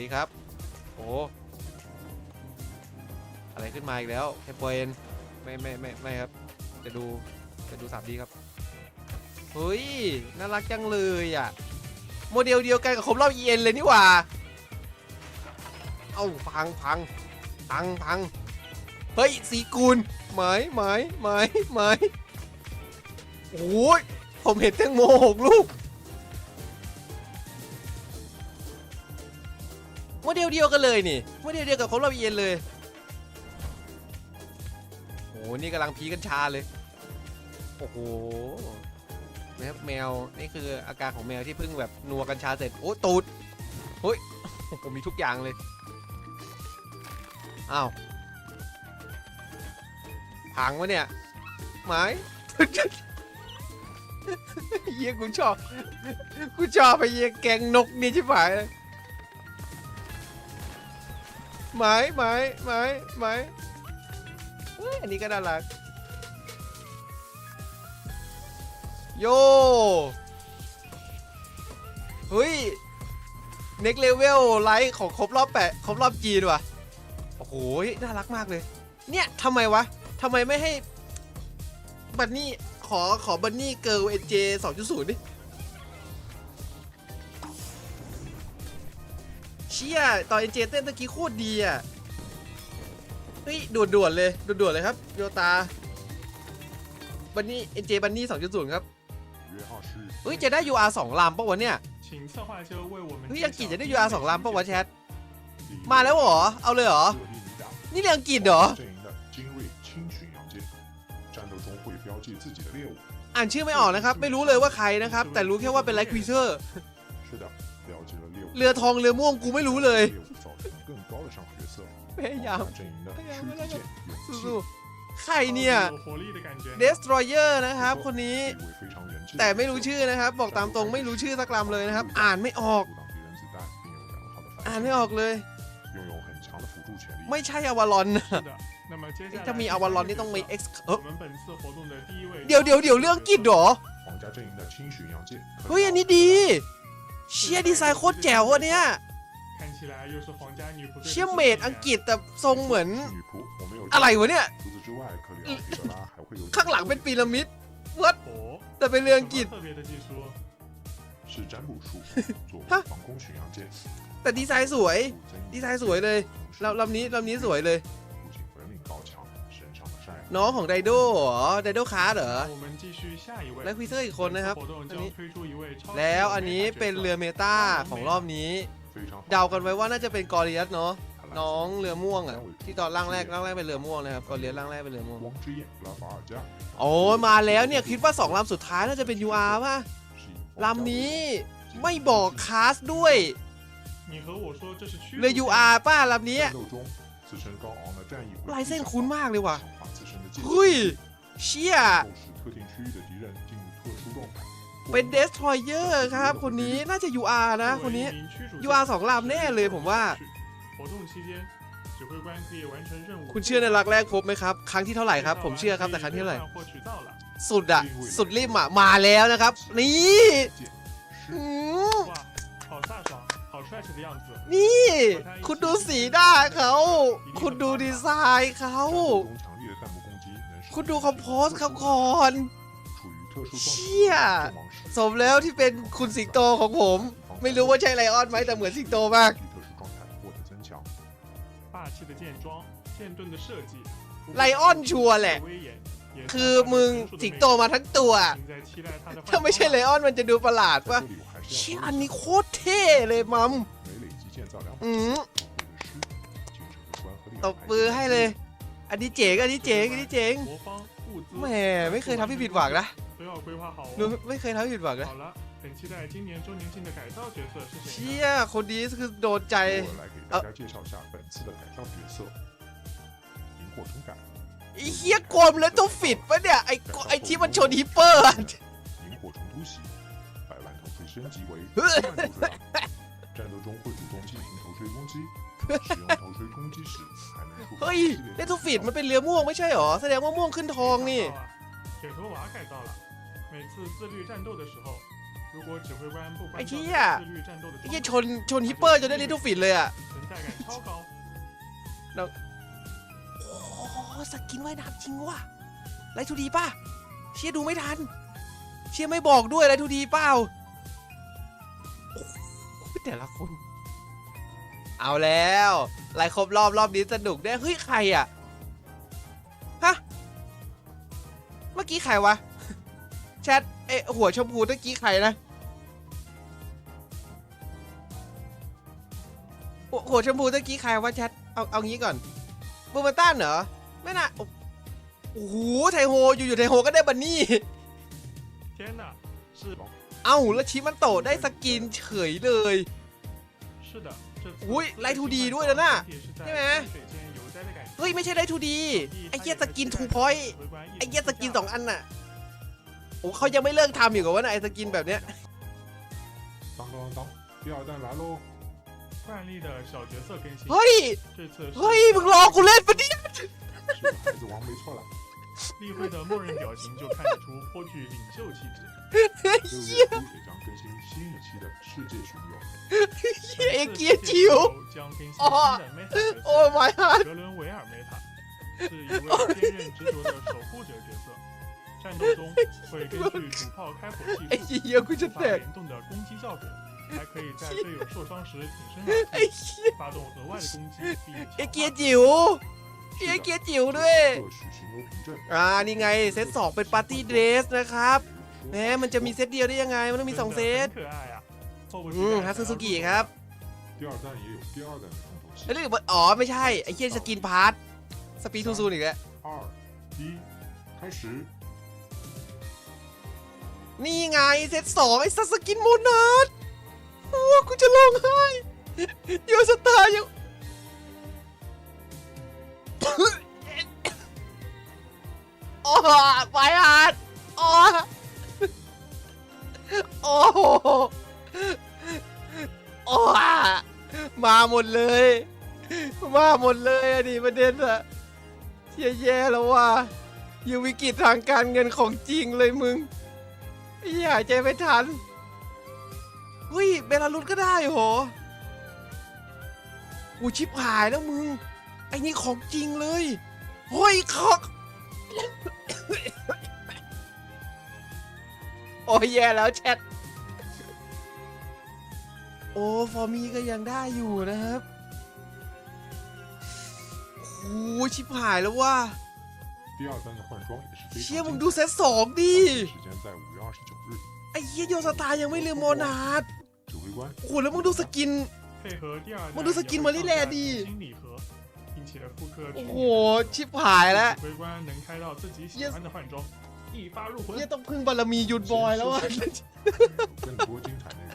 ดีครับ โอ้อะไรขึ้นมาอีกแล้วแคปเปนไม่ไม่ไม่ไม่ครับ จะดูจะดูสามดีครับ เฮ้ย น่ารักจังเลยอะ โมเดลเดียวกันกับครบรอบ EN เลยนี่หว่า เอ้าพังพังพังพัง เฮ้ย สีกูลไหมไหมไหมไหมโอ้ยผมเห็นแตงโมหกลูก โมเดลเดียวกันเลยนี่โมเดลเดียวกับครบรอบ EN เลยโอ้โหนี่กำลังพีกัญชาเลย โอ้โหนะครับแมว นี่คืออาการของแมวที่เพิ่งแบบนัวกัญชาเสร็จ โอ้ตูดเฮ้ยผมมีทุกอย่างเลย อ้าว พังวะเนี่ย ไม้เยี่ยกูชอบ กูชอบไปเยี่ยแกงนกนี่ใช่ไหม ไม้ไม้ไม้ไม้เฮ้ยอันนี้ก็น่ารัก โยเฮ้ย next level ไลท์ของครบรอบแปดครบรอบจีนว่ะ โอ้โห น่ารักมากเลย เนี่ยทำไมวะทำไมไม่ให้ บันนี่ ขอขอบันนี่เกิร์ลเอเจสองจุดศูนย์ดิ ชี่ยต่อยเจเต้นตะกี้โคตรดีอะเฮ้ยด่วนๆเลยด่วนๆเลยครับโยตาบันนี่เอ็นเจบันนี่สองจุดศูนครับเฮ้ยจะได้ยูอาร์สองลำปะวะเนี่ยเฮ้ยอังกฤษจะได้ยูอาร์สองลำปะวะแชทมาแล้วเหรอเอาเลยเหรอนี่เรื่องอังกฤษเหรออ่านชื่อไม่ออกนะครับ ไม่รู้เลยว่าใครนะครับ แต่รู้แค่ว่าเป็นไลท์ควีเซอร์ เรือทองเรือม่วงกูไม่รู้เลยพยายามพยายามแล้วสู้ๆใครเนี่ยเดสทรอยเออร์นะครับ คนนี้ แต่ไม่รู้ชื่อนะครับ บอกตามตรงไม่รู้ชื่อสักลำเลยนะครับ อ่านไม่ออก อ่านไม่ออกเลย ไม่ใช่อวารอนนะถ้มีอวารอนนี่ต้องมีเอ็กซ์เดี๋ยวเดี๋ยวเดี๋ยวเรื่องกิจหรอเฮ้ยอันนี้ดี เชี่ยดีไซน์โคตรแจ๋วอันเนี่ยเชี่ยเมดอังกฤษแต่ทรงเหมือน อะไรวะเนี่ย ข้างหลังเป็นปีระมิดวัดแต่เป็นเรืออังกฤษแต่ดีไซน์สวย ดีไซน์สวยเลยลำนี้ลำนี้สวยเลย น้องของไดโด้เหอไดโด้คาร์เหรอและควิเซอร์อีกคนนะครับแล้วอันนี้เป็นเรือเมตาของรอบนี้ เดากันไว้ว่าน่าจะเป็นกอริยัสเนาะน้องเรือม่วงอะที่ตอนร่างแรกร่างแรกเป็นเรือม่วงนะครับกอริยัสร่างแรกเป็นเรือม่วงโอ้มาแล้วเนี่ยคิดว่าสองลำสุดท้ายน่าจะเป็น UR ป่ะลำนี้ไม่บอกคาสด้วยเรือ UR ป่ะลำนี้ลายเส้นคุ้นมากเลยว่ะ เฮ้ยเชี่ยเป็นเดสทรอยเยอร์ครับ คนนี้น่าจะ UR นะ คนนี้ UR สองลำแน่เลยผมว่า คุณเชื่อในรักแรกพบไหมครับ ครั้งที่เท่าไหร่ครับ ผมเชื่อครับแต่ครั้งที่เท่าไหร่ สุดอะสุดรีบมาแล้วนะครับ นี่นี่ คุณดูสีหน้าเขา คุณดูดีไซน์เขา คุณดูคอมโพสครับก่อนเชี่ยสมแล้วที่เป็นคุณสิงโตของผม ไม่รู้ว่าใช่ไลออนไหมแต่เหมือนสิงโตมากไลออนชัวร์แหละ คือมึงสิงโตมาทั้งตัว ถ้าไม่ใช่ไลออนมันจะดูประหลาดว่าเชี่ยอันนี้โคตรเท่เลยมัมอืมตบปือให้เลย อันนี้เจ๋ง อันนี้เจ๋ง อันนี้เจ๋ง 魔方物资 แหมไม่เคยทำให้ผิดหวังนะ 都要规划好 หนู 哦 ไม่เคยทำให้ผิดหวังนะ 好了很期待今年周年庆的改造角色是谁 เชี่ 呢 ยคนนี้คือโดนใจ 我来给大家介绍一下本次的改造角色——萤火虫改。 ไอ้เฮียกลมแล้วต้องฟิตปะเนี่ย ไอ้กไอ้ที่มันชนฮิปเปอร์อะ 萤火虫突袭，百万头盔升级为万头盔狼， 战斗中会主动进行头盔攻击，使用头盔攻击时还能触发 เฮ้ย 一系 เล 列 ทูฟิตมันเป็นเรือม่วงไม่ใช่หรอ แสดงว่าม่วงขึ้นทองนี่ 改造啊铁头娃改造了每次自律战斗的时候 如果指挥官不关哎照呀自律战斗的 ไอ้เหี้ย 装 ช 备， นชนฮิปเปอร์จนได้ลิทเทิลฟินเลยอ่ะ 存在感超高。 โอ้สกินว่ายน้ำจริงว่ะไรทูดีป่ะ เชียดูไม่ทัน เชียไม่บอกด้วยไรทูดีเปล่าโอ้โห แต่ละคน เอาแล้วลายครบรอบรอบนี้สนุกได้เฮ้ยใครอะฮะเมื่อกี้ใครวะแชทเอหัวชมพูเมื่อกี้ใครนะหัวชมพูเมื่อกี้ใครวะแชทเอาเอางี้ก่อนบูมาต้านเหรอไม่น่าโอ้โหไทโฮอยู่ๆไทโฮก็ได้บันนี่เอ้าแล้วชิมันโตได้สกินเฉยเลย อุ้ยไลท์ 2D ด้วยนะน่ะ 是在 ใช่ไหม 水间悠哉的感觉。 เฮ้ย ไม่ใช่ได้ทูดี ไอ้เหี้ยสกินทูพอยต์ 指挥官一 ไอ้เหี้ย 同 ส 之 กิน 下 สองอันน่ะ โอ้เขายังไม่เลิกทำอยู่กับว่านะไอ้สกินแบบเนี้ย 当当当，第二弹来喽！惯例的小角色更新， เฮ้ย 这次是 เฮ้ย มึงรอกูเล่นปะเนี่ย 是个孩子王没错了， 例会的默认表情就看得出颇具领袖气质。今日也将更新新一期的世界巡游将更新新的 meta 角色。哦买噶格伦维尔 meta 是一位坚韧执着的守护者角色。战斗中会根据主炮开火器触发联动的攻击效果还可以在队友受伤时挺身而出发动额外的攻击并且解决 เกียร์เกีจิ๋วด้วย อ่า นี่ไงเซตสองเป็นปาร์ตี้เดรสนะครับแหมมันจะมีเซตเดียวได้ยังไง มันต้องมีสองเซตอืมฮัตซูซูกิครับแล้วนี่อ๋อ ไม่ใช่ ไอ้เกียร์สกินพาร์ตสปีดทูซูนอีกแล้วนี่ไงเซตสองไอ้ซัสกินโมนัสอ้ากูจะลงให้โยสตาร์ยัง โอ้ไปฮาร์ดโอ้โอ้โหโอ้มาหมดเลย มาหมดเลยอะดิประเด็นอะแย่แล้วว่ะอยู่วิกฤตทางการเงินของจริงเลยมึงอยหาใจไม่ทันเฮ้ยเบลารุสก็ได้โห กูชิบหายแล้วมึง ไอ้นี่ของจริงเลยเฮ้ยคอกโอ้ยแย่แล้วแชท โอ้ฟอร์มีก็ยังได้อยู่นะครับโอ้ชิบหายแล้วว่าเชี่ยมึงดูเซตสองดิไอ้เฮียโยสตายังไม่ลืมโมนาดโอ้แล้วมึงดูสกินมึงดูสกินมนี่แลดี 并且复刻 โอ้ 去 โห 年 ชิบหายแล้ว 指挥官能开到自己喜欢的换装，一发入魂 เหี้ย。ต้องพึ่งบารมียุนบอยแล้วอะ 有更多精彩内容，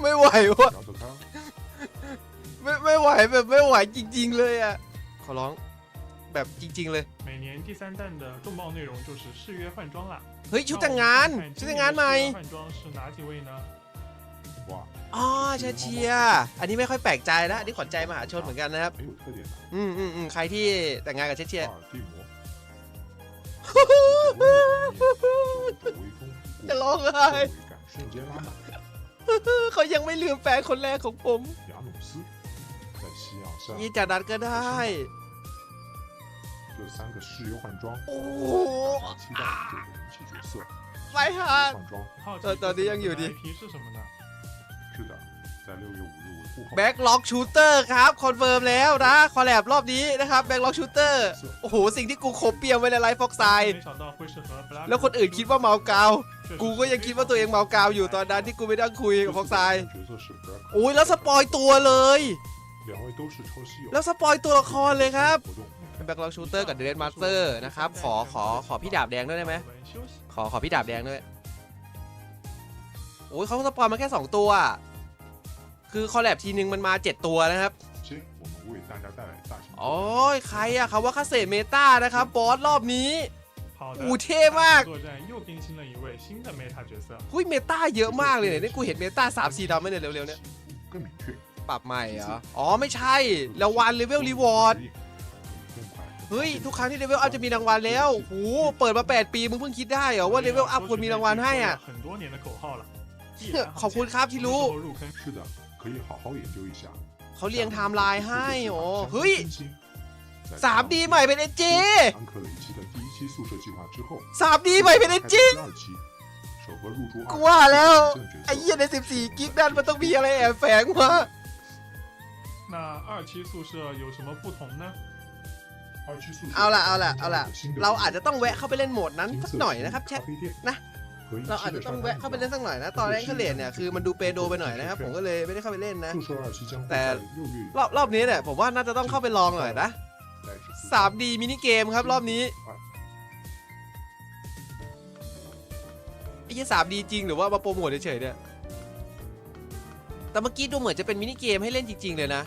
ไม่ไหววะ 聊得开。 ไม่ไม่ไหวแบบไม่ไหวจริง ๆ เลยอะขอร้องแบบจริง ๆ เลย 每年第三弹的重磅内容就是誓约换装啦。 เฮ้ยชุดแต่งงาน 那我们看看 ชุดแต่งงานใหม่ 今年的誓约换装是哪几位呢？ 哇， อ๋อเชียร์เชียร์อันนี้ไม่ค่อยแปลกใจนะอันนี้ขวัญใจมหาชนเหมือนกันนะครับ 很有特点的 อืมอืมอืมใครที่แต่งงานกับเชียร์เชียร์ 阿尔蒂摩。抖微风 จะ 不 ร้อง 过， ไห้ 氛围感瞬间拉满。 เขายังไม่ลืมแฟนคนแรกของผม 雅努斯在夕阳下， ยี่จากนั้นก็ได้ 这三个誓约换装， โอ้โห 大家期待这个人气角色。 ไปฮะ 换装好奇呃到底这次ยังอยู่ดิ ชื่อจะเรียอยู่อยู่แบ็กล็อกชูเตอร์ครับคอนเฟิร์มแล้วนะคอลแลบรอบนี้นะครับแบ็กล็อกชูเตอร์โอ้โหสิ่งที่กูขบเปียมไว้ในไลฟ์ฟ็อกไซแล้วคนอื่นคิดว่าเมาเกากูก็ยังคิดว่าตัวเองเมาเกาอยู่ตอนนั้นที่กูไม่ได้คุยกับฟ็อกไซโอ้ยแล้วสปอยตัวเลย แล้วสปอยตัวละครเลยครับแบ็กล็อกชูเตอร์กับเดรสมาสเตอร์นะครับขอขอขอพี่ดาบแดงด้วยได้ไหมขอขอพี่ดาบแดงด้วยโอ้ยเขาสปอยมาแค่ 2 ตัว คือคอลแลบทีนึงมันมา 7 ตัวนะครับโอ้ยใครอะครับว่าคาเซเมตานะครับบอสรอบนี้อูเท่มากหุ้ยเมตาเยอะมากเลยเนี่ยนี่กูเห็นเมตาสามสี่ดำไม่เนี่ยเร็วๆเนี่ยปรับใหม่เหรอ อ๋อไม่ใช่แล้ววันเลเวลรีวอร์ดเฮ้ย ทุกครั้งที่เลเวลอัพจะมีรางวัลแล้วโหเปิดมา 8 ปีมึงเพิ่งคิดได้เหรอว่าเลเวลอัพควรมีรางวัลให้อะขอบคุณครับที่รู้ 可以好好研究一下。 เขาเรียงไทม์ไลน์ให้โอ้เฮ้ย 在 สามดีใหม่เป็นเอเจ 安克雷奇的第一期宿舍计划之后， สามดีใหม่เป็นเอ 开 เจ 始第二期，首个入驻 กู 二 ว่าแล้ว 正角 ไอ้ 色 เหี้ยใน 14 กิกนั่นมันต้องมีอะไรแอบแฝงมา 那二期宿舍有什么不同呢？二期宿舍 เอาล่ะเอาล่ะเอาล่ะ 新的 เราอาจจะต้องแวะเข้าไปเล่นโหมดนั้น 金 สัก 色 หน่อย 系 นะครับแชท 咖啡店 นะ 和一 เราอาจจะต้องแวะเข้าไปเล่นสักหน่อยนะ ตอนแรกเฉลี่ยเนี่ยคือมันดูเปโดไปหน่อยนะครับ ผมก็เลยไม่ได้เข้าไปเล่นนะ แต่รอบรอบนี้เนี่ยผมว่าน่าจะต้องเข้าไปลองหน่อยนะ 3D มินิเกมครับรอบนี้ไอ้ยี่สามดีจริงหรือว่ามาโปรโมทเฉยๆเนี่ย แต่เมื่อกี้ดูเหมือนจะเป็นมินิเกมให้เล่นจริง ๆ เลยนะ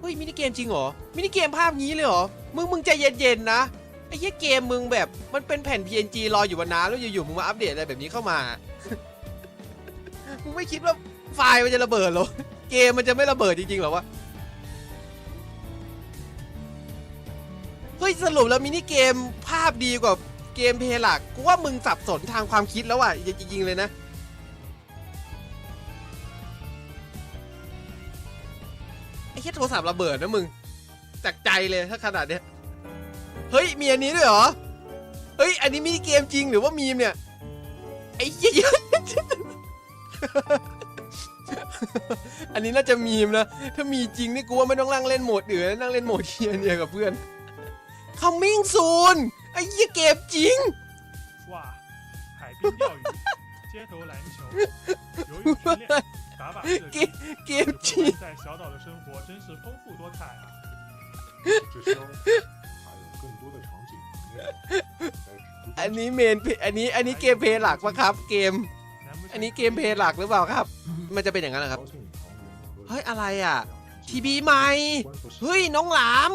เฮ้ยมินิเกมจริงเหรอ มินิเกมภาพนี้เลยเหรอ มึงมึงใจเย็นๆนะ ไอ้เหี้ยเกมมึงแบบมันเป็นแผ่น PNG รออยู่มานาแล้วอยู่ๆมึงมาอัปเดตอะไรแบบนี้เข้ามา มึงไม่คิดว่าไฟล์มันจะระเบิดเหรอ เกมมันจะไม่ระเบิดจริงๆเหรอวะ เฮ้ยสรุปแล้วมินิเกมภาพดีกว่าเกมเพลย์หลักกูว่ามึงสับสนทางความคิดแล้วอะจริงๆเลยนะ ไอ้แค่โทรศัพท์ระเบิดนะมึงจากใจเลยถ้าขนาดเนี้ย เฮ้ย มีอันนี้ด้วยเหรอ เฮ้ย อันนี้มินิเกมจริงหรือว่ามีมเนี่ย ไอ้เหี้ย อันนี้น่าจะมีมนะ ถ้ามีจริงนี่กูว่าไม่ต้องนั่งเล่นโหมดอื่นนั่งเล่นโหมดเทียนเนี่ยกับเพื่อน coming soon ไอ้เหี้ยเกมจริง 哇，海滨钓鱼，街头篮球，游泳训练，打靶射击， เกม 日 จริง 本人在小岛的生活真是丰富多彩啊！这show อันนี้เมน อันนี้ อันนี้เกมเพย์หลักปะครับ เกม อันนี้เกมเพย์หลักหรือเปล่าครับ มันจะเป็นอย่างนั้นเหรอครับ เฮ้ย อะไรอะ ทีบีใหม่ เฮ้ย น้องหลาม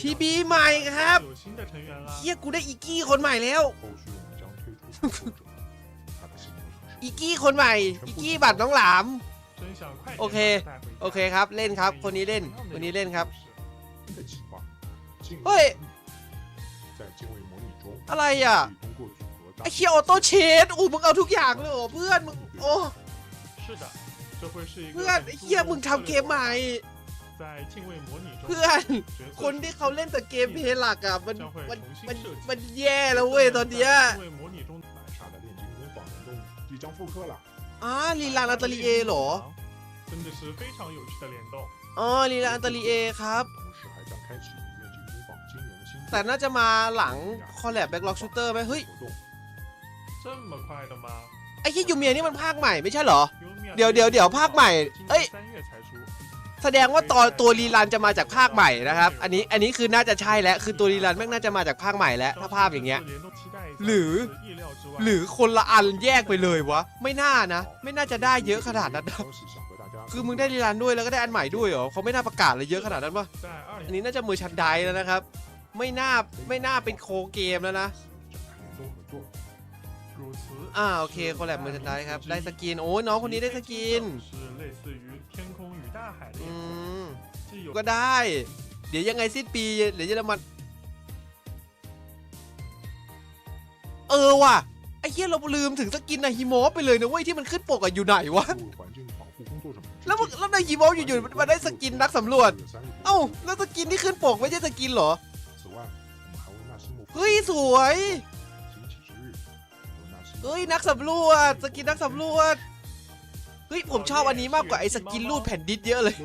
ทีบีใหม่ครับเฮียกูได้อีกี้คนใหม่แล้ว อีกี้คนใหม่ อีกี้บัตรน้องหลาม โอเค โอเคครับ เล่นครับ คนนี้เล่น คนนี้เล่นครับ เฮ้ย อะไรอะไอเคียออโต้เชนอู้มึงเอาทุกอย่างเลยเหรอเพื่อนมึงโอ้เพื่อนไอเคียมึงทำเกมใหม่เพื่อนคนที่เขาเล่นแต่เกมเพย์หลักอะมันมันมันมันแย่แล้วเว้ยตอนเนี้ยอ๋อลีลาอัตลีเอเหรออ๋อลีลาอัตลีเอครับ แต่น่าจะมาหลังคอลแลบแบ็กล็อกชูเตอร์ไหมเฮ้ยไอ้ที่ยูเมียนี่มันภาคใหม่ไม่ใช่เหรอ เดี๋ยวเดี๋ยวเดี๋ยวภาคใหม่ เอ้ย แสดงว่าตอนตัวรีรันจะมาจากภาคใหม่นะครับ อันนี้อันนี้คือน่าจะใช่แล้วคือตัวรีรันแม่งน่าจะมาจากภาคใหม่แล้วถ้าภาพอย่างเงี้ย หรือ หรือคนละอันแยกไปเลยวะ ไม่น่านะ ไม่น่าจะได้เยอะขนาดนั้นนะคือมึงได้รีรันด้วยแล้วก็ได้อันใหม่ด้วยเหรอเขาไม่น่าประกาศเลยเยอะขนาดนั้นวะอันนี้น่าจะมือชันได้แล้วนะครับ ไม่น่าไม่น่าเป็นโคเกมแล้วนะอ่าโอเคคอลแลบมือร์ชันไดครับได้สกินโอ้น้องคนนี้ได้สกินอืมก็ได้ เดี๋ยวยังไงสิ้นปีเดี๋ยวจะมาเออว่ะไอ้เหี้ยเราลืมถึงสกินนาฮิโมะไปเลยนะเว้ยที่มันขึ้นปกอะอยู่ไหนวะแล้วแล้วนาฮิโมะอยู่ๆมันได้สกินนักสำรวจ เอ้าแล้วสกินที่ขึ้นปกไม่ใช่สกินเหรอ เฮ้ยสวยเฮ้ยนักสำรวจสกินนักสำรวจเฮ้ยผมชอบอันนี้มากกว่าไอ้สกินรูดแผ่นดิสเยอะเลย